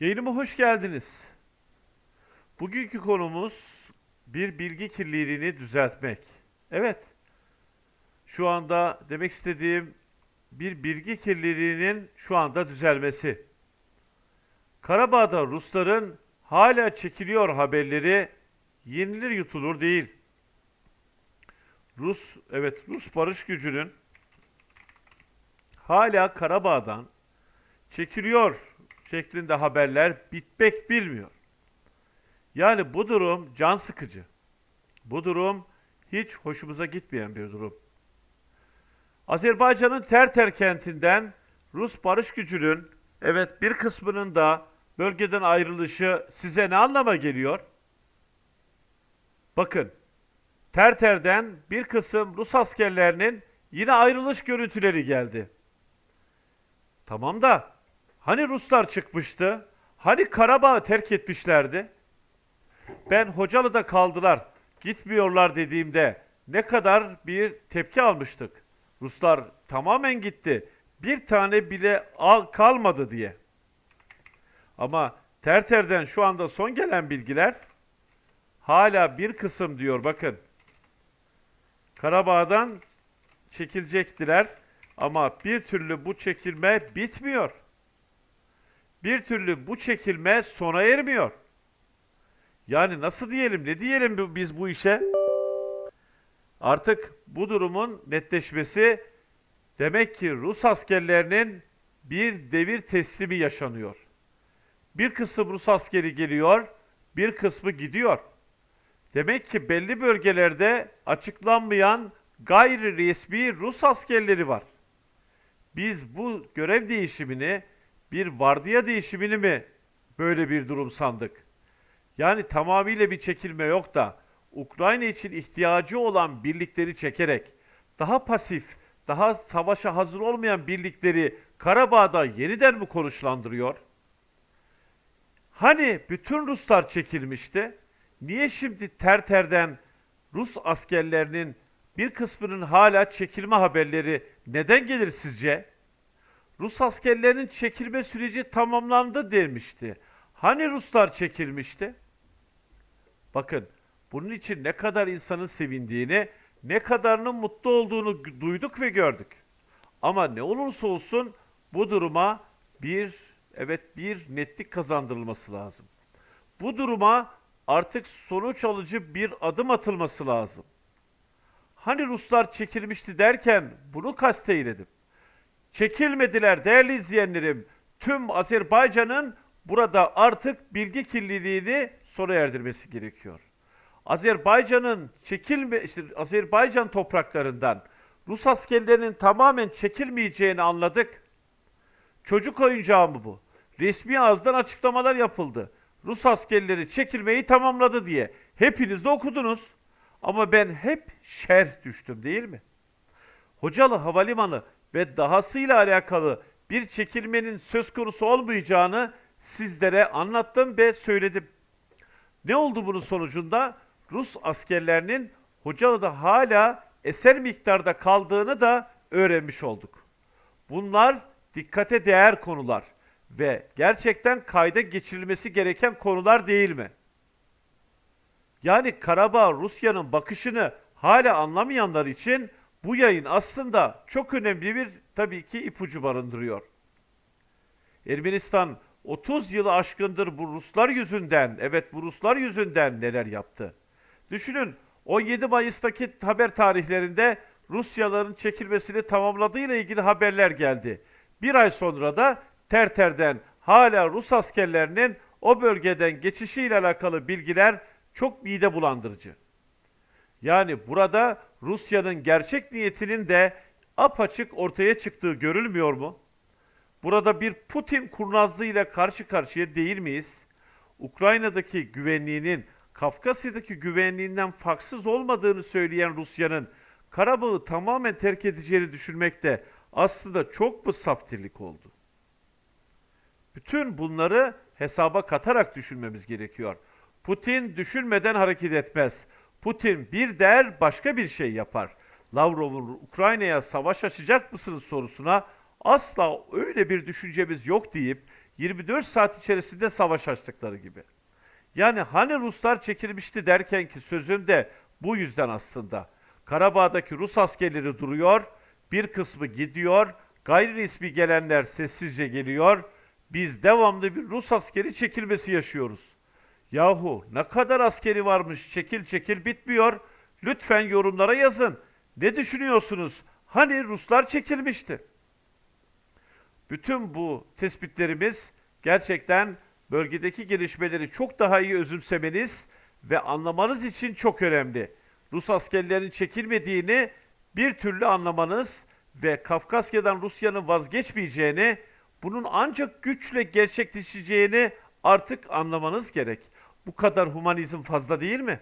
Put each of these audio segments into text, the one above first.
Yayınıma hoş geldiniz. Bugünkü konumuz bir bilgi kirliliğini düzeltmek. Evet, şu anda demek istediğim bir bilgi kirliliğinin şu anda düzelmesi. Karabağ'da Rusların hala çekiliyor haberleri yenilir yutulur değil. Rus, evet Rus barış gücünün hala Karabağ'dan çekiliyor şeklinde haberler bitmek bilmiyor. Yani bu durum can sıkıcı. Bu durum hiç hoşumuza gitmeyen bir durum. Azerbaycan'ın Terter kentinden Rus barış gücünün evet bir kısmının da bölgeden ayrılışı size ne anlama geliyor? Bakın, Terter'den bir kısım Rus askerlerinin yine ayrılış görüntüleri geldi. Tamam da hani Ruslar çıkmıştı? Hani Karabağ'ı terk etmişlerdi? Ben Hocalı'da kaldılar, gitmiyorlar dediğimde ne kadar bir tepki almıştık. Ruslar tamamen gitti. Bir tane bile al kalmadı diye. Ama Terter'den şu anda son gelen bilgiler hala bir kısım diyor bakın. Karabağ'dan çekilecektiler ama bir türlü bu çekilme bitmiyor. Bir türlü bu çekilme sona ermiyor. Yani nasıl diyelim, ne diyelim biz bu işe? Artık bu durumun netleşmesi demek ki Rus askerlerinin bir devir teslimi yaşanıyor. Bir kısım Rus askeri geliyor, bir kısmı gidiyor. Demek ki belli bölgelerde açıklanmayan gayri resmi Rus askerleri var. Biz bu görev değişimini bir vardiya değişimini mi böyle bir durum sandık? Yani tamamıyla bir çekilme yok da Ukrayna için ihtiyacı olan birlikleri çekerek daha pasif, daha savaşa hazır olmayan birlikleri Karabağ'da yeniden mi konuşlandırıyor? Hani bütün Ruslar çekilmişti? Niye şimdi Terter'den Rus askerlerinin bir kısmının hala çekilme haberleri neden gelir sizce? Rus askerlerinin çekilme süreci tamamlandı demişti. Hani Ruslar çekilmişti? Bakın bunun için ne kadar insanın sevindiğini, ne kadarının mutlu olduğunu duyduk ve gördük. Ama ne olursa olsun bu duruma bir evet bir netlik kazandırılması lazım. Bu duruma artık sonuç alıcı bir adım atılması lazım. Hani Ruslar çekilmişti derken bunu kasteyledim. Çekilmediler değerli izleyenlerim. Tüm Azerbaycan'ın burada artık bilgi kirliliğini sona erdirmesi gerekiyor. Azerbaycan'ın çekilme işte Azerbaycan topraklarından Rus askerlerinin tamamen çekilmeyeceğini anladık. Çocuk oyuncağı mı bu? Resmi ağızdan açıklamalar yapıldı. Rus askerleri çekilmeyi tamamladı diye. Hepiniz de okudunuz. Ama ben hep şerh düştüm değil mi? Hocalı Havalimanı ve dahasıyla alakalı bir çekilmenin söz konusu olmayacağını sizlere anlattım ve söyledim. Ne oldu bunun sonucunda? Rus askerlerinin Hocalı'da hala eser miktarda kaldığını da öğrenmiş olduk. Bunlar dikkate değer konular ve gerçekten kayda geçirilmesi gereken konular değil mi? Yani Karabağ Rusya'nın bakışını hala anlamayanlar için bu yayın aslında çok önemli bir tabii ki ipucu barındırıyor. Ermenistan 30 yılı aşkındır bu Ruslar yüzünden, evet bu Ruslar yüzünden neler yaptı. Düşünün 17 Mayıs'taki haber tarihlerinde Rusyalıların çekilmesini tamamladığıyla ilgili haberler geldi. Bir ay sonra da Terter'den hala Rus askerlerinin o bölgeden geçişiyle alakalı bilgiler çok mide bulandırıcı. Yani burada Rusya'nın gerçek niyetinin de apaçık ortaya çıktığı görülmüyor mu? Burada bir Putin kurnazlığıyla karşı karşıya değil miyiz? Ukrayna'daki güvenliğinin Kafkasya'daki güvenliğinden farksız olmadığını söyleyen Rusya'nın Karabağ'ı tamamen terk edeceğini düşünmek de aslında çok mu saftirlik oldu? Bütün bunları hesaba katarak düşünmemiz gerekiyor. Putin düşünmeden hareket etmez. Putin bir der başka bir şey yapar. Lavrov'un Ukrayna'ya savaş açacak mısınız sorusuna asla öyle bir düşüncemiz yok deyip 24 saat içerisinde savaş açtıkları gibi. Yani hani Ruslar çekilmişti derken ki sözüm de bu yüzden aslında. Karabağ'daki Rus askerleri duruyor, bir kısmı gidiyor, gayri resmi gelenler sessizce geliyor. Biz devamlı bir Rus askeri çekilmesi yaşıyoruz. Yahu ne kadar askeri varmış çekil çekil bitmiyor. Lütfen yorumlara yazın. Ne düşünüyorsunuz? Hani Ruslar çekilmişti? Bütün bu tespitlerimiz gerçekten bölgedeki gelişmeleri çok daha iyi özümsemeniz ve anlamanız için çok önemli. Rus askerlerinin çekilmediğini bir türlü anlamanız ve Kafkasya'dan Rusya'nın vazgeçmeyeceğini, bunun ancak güçle gerçekleşeceğini artık anlamanız gerek. Bu kadar humanizm fazla değil mi?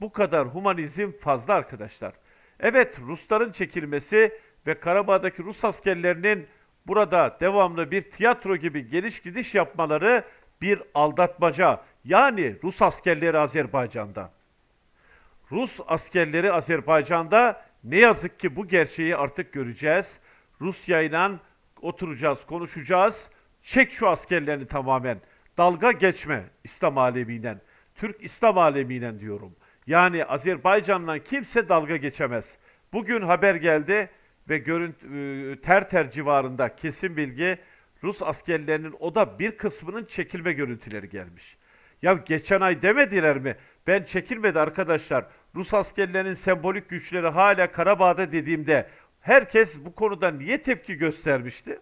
Bu kadar humanizm fazla arkadaşlar. Evet Rusların çekilmesi ve Karabağ'daki Rus askerlerinin burada devamlı bir tiyatro gibi geliş gidiş yapmaları bir aldatmaca. Yani Rus askerleri Azerbaycan'da. Rus askerleri Azerbaycan'da ne yazık ki bu gerçeği artık göreceğiz. Rusya ile oturacağız, konuşacağız. Çek şu askerlerini tamamen. Dalga geçme İslam alemiyle. Türk İslam alemiyle diyorum. Yani Azerbaycan'dan kimse dalga geçemez. Bugün haber geldi ve görüntü, e, Terter civarında kesin bilgi Rus askerlerinin o da bir kısmının çekilme görüntüleri gelmiş. Ya geçen ay demediler mi? Ben çekilmedi arkadaşlar. Rus askerlerinin sembolik güçleri hala Karabağ'da dediğimde herkes bu konuda niye tepki göstermişti?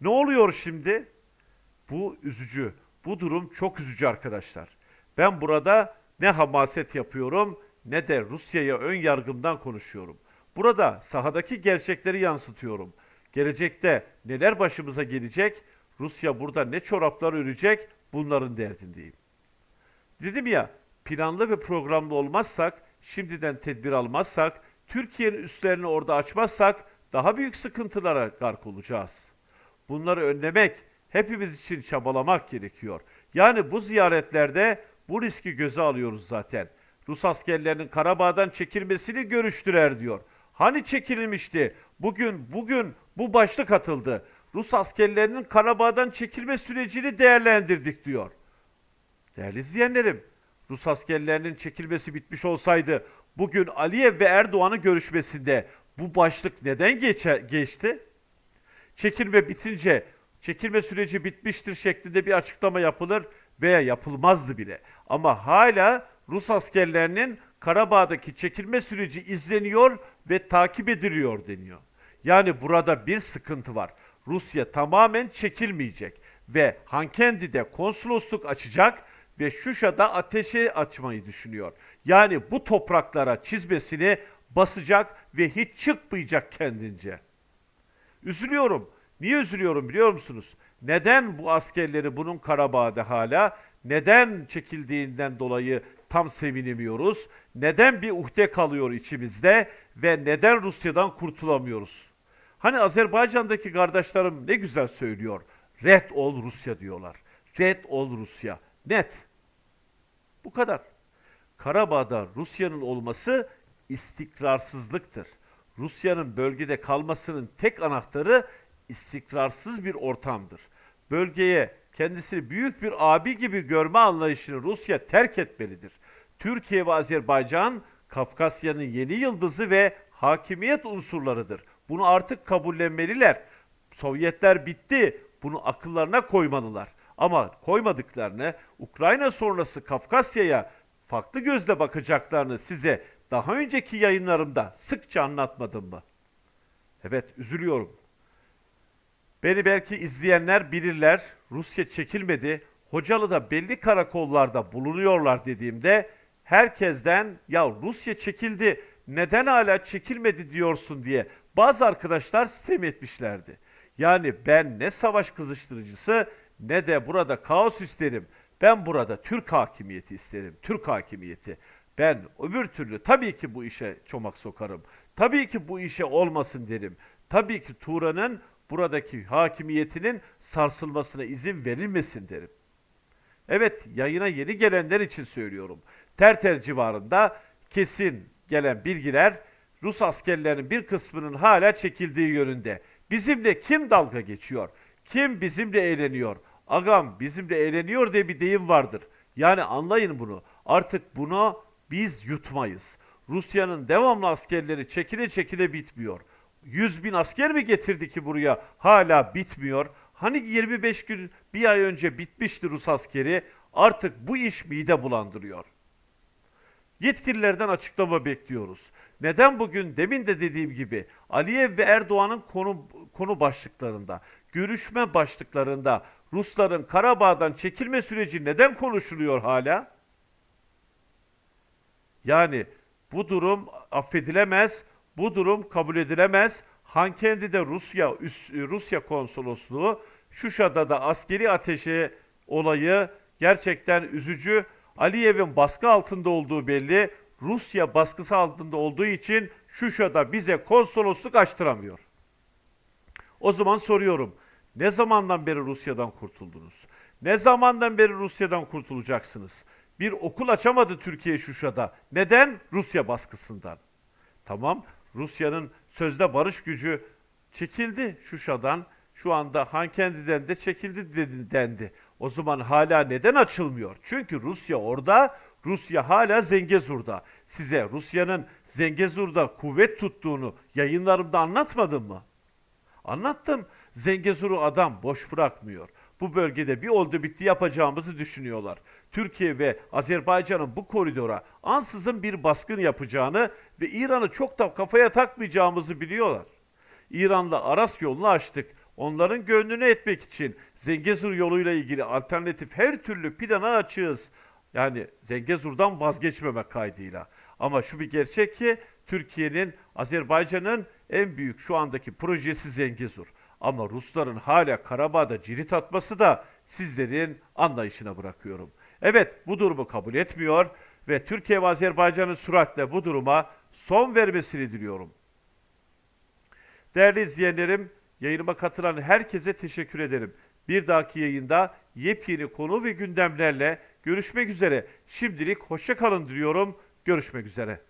Ne oluyor şimdi? Bu üzücü. Bu durum çok üzücü arkadaşlar. Ben burada ne hamaset yapıyorum ne de Rusya'ya ön yargımdan konuşuyorum. Burada sahadaki gerçekleri yansıtıyorum. Gelecekte neler başımıza gelecek, Rusya burada ne çoraplar örecek bunların derdindeyim. Dedim ya planlı ve programlı olmazsak, şimdiden tedbir almazsak, Türkiye'nin üstlerini orada açmazsak daha büyük sıkıntılara gark olacağız. Bunları önlemek, hepimiz için çabalamak gerekiyor. Yani bu ziyaretlerde bu riski göze alıyoruz zaten. Rus askerlerinin Karabağ'dan çekilmesini görüştüler diyor. Hani çekilmişti? Bugün bugün bu başlık atıldı. Rus askerlerinin Karabağ'dan çekilme sürecini değerlendirdik diyor. Değerli izleyenlerim, Rus askerlerinin çekilmesi bitmiş olsaydı bugün Aliyev ve Erdoğan'ın görüşmesinde bu başlık neden geçe, geçti? Çekilme bitince çekilme süreci bitmiştir şeklinde bir açıklama yapılır veya yapılmazdı bile. Ama hala Rus askerlerinin Karabağ'daki çekilme süreci izleniyor ve takip ediliyor deniyor. Yani burada bir sıkıntı var. Rusya tamamen çekilmeyecek ve Hankendi'de konsolosluk açacak ve Şuşa'da ateşe açmayı düşünüyor. Yani bu topraklara çizmesini basacak ve hiç çıkmayacak kendince. Üzülüyorum. Niye üzülüyorum biliyor musunuz? Neden bu askerleri bunun Karabağ'da hala, neden çekildiğinden dolayı tam sevinemiyoruz? Neden bir uhde kalıyor içimizde ve neden Rusya'dan kurtulamıyoruz? Hani Azerbaycan'daki kardeşlerim ne güzel söylüyor. Red ol Rusya diyorlar. Red ol Rusya. Net. Bu kadar. Karabağ'da Rusya'nın olması istikrarsızlıktır. Rusya'nın bölgede kalmasının tek anahtarı istikrarsız bir ortamdır. Bölgeye kendisini büyük bir abi gibi görme anlayışını Rusya terk etmelidir. Türkiye ve Azerbaycan Kafkasya'nın yeni yıldızı ve hakimiyet unsurlarıdır. Bunu artık kabullenmeliler. Sovyetler bitti. Bunu akıllarına koymalılar. Ama koymadıklarını Ukrayna sonrası Kafkasya'ya farklı gözle bakacaklarını size daha önceki yayınlarımda sıkça anlatmadım mı? Evet, üzülüyorum. Beni belki izleyenler bilirler. Rusya çekilmedi. Hocalı'da belli karakollarda bulunuyorlar dediğimde herkesten ya Rusya çekildi neden hala çekilmedi diyorsun diye bazı arkadaşlar sitem etmişlerdi. Yani ben ne savaş kızıştırıcısı ne de burada kaos isterim. Ben burada Türk hakimiyeti isterim. Türk hakimiyeti. Ben öbür türlü tabii ki bu işe çomak sokarım. Tabii ki bu işe olmasın derim. Tabii ki Turan'ın buradaki hakimiyetinin sarsılmasına izin verilmesin derim. Evet yayına yeni gelenler için söylüyorum. Terter civarında kesin gelen bilgiler Rus askerlerinin bir kısmının hala çekildiği yönünde. Bizimle kim dalga geçiyor? Kim bizimle eğleniyor? Agam bizimle eğleniyor diye bir deyim vardır. Yani anlayın bunu. Artık bunu biz yutmayız. Rusya'nın devamlı askerleri çekile çekile bitmiyor. 100 bin asker mi getirdi ki buraya? Hala bitmiyor. Hani 25 gün, bir ay önce bitmişti Rus askeri. Artık bu iş mide bulandırıyor. Yetkililerden açıklama bekliyoruz. Neden bugün demin de dediğim gibi Aliyev ve Erdoğan'ın konu, konu başlıklarında, görüşme başlıklarında Rusların Karabağ'dan çekilme süreci neden konuşuluyor hala? Yani bu durum affedilemez, bu durum kabul edilemez. Hankendi'de Rusya Rusya konsolosluğu, Şuşa'da da askeri ateşi olayı gerçekten üzücü. Aliyev'in baskı altında olduğu belli. Rusya baskısı altında olduğu için Şuşa'da bize konsolosluk açtıramıyor. O zaman soruyorum. Ne zamandan beri Rusya'dan kurtuldunuz? Ne zamandan beri Rusya'dan kurtulacaksınız? Bir okul açamadı Türkiye Şuşa'da. Neden? Rusya baskısından. Tamam, Rusya'nın sözde barış gücü çekildi Şuşa'dan. Şu anda Hankendi'den de çekildi dendi. O zaman hala neden açılmıyor? Çünkü Rusya orada, Rusya hala Zengezur'da. Size Rusya'nın Zengezur'da kuvvet tuttuğunu yayınlarımda anlatmadım mı? Anlattım. Zengezur'u adam boş bırakmıyor. Bu bölgede bir oldu bitti yapacağımızı düşünüyorlar. Türkiye ve Azerbaycan'ın bu koridora ansızın bir baskın yapacağını ve İran'ı çok da kafaya takmayacağımızı biliyorlar. İran'la Aras yolunu açtık. Onların gönlünü etmek için Zengezur yoluyla ilgili alternatif her türlü plana açığız. Yani Zengezur'dan vazgeçmemek kaydıyla. Ama şu bir gerçek ki Türkiye'nin, Azerbaycan'ın en büyük şu andaki projesi Zengezur. Ama Rusların hala Karabağ'da cirit atması da sizlerin anlayışına bırakıyorum. Evet bu durumu kabul etmiyor ve Türkiye ve Azerbaycan'ın süratle bu duruma son vermesini diliyorum. Değerli izleyenlerim, yayınıma katılan herkese teşekkür ederim. Bir dahaki yayında yepyeni konu ve gündemlerle görüşmek üzere. Şimdilik hoşça kalın diliyorum. Görüşmek üzere.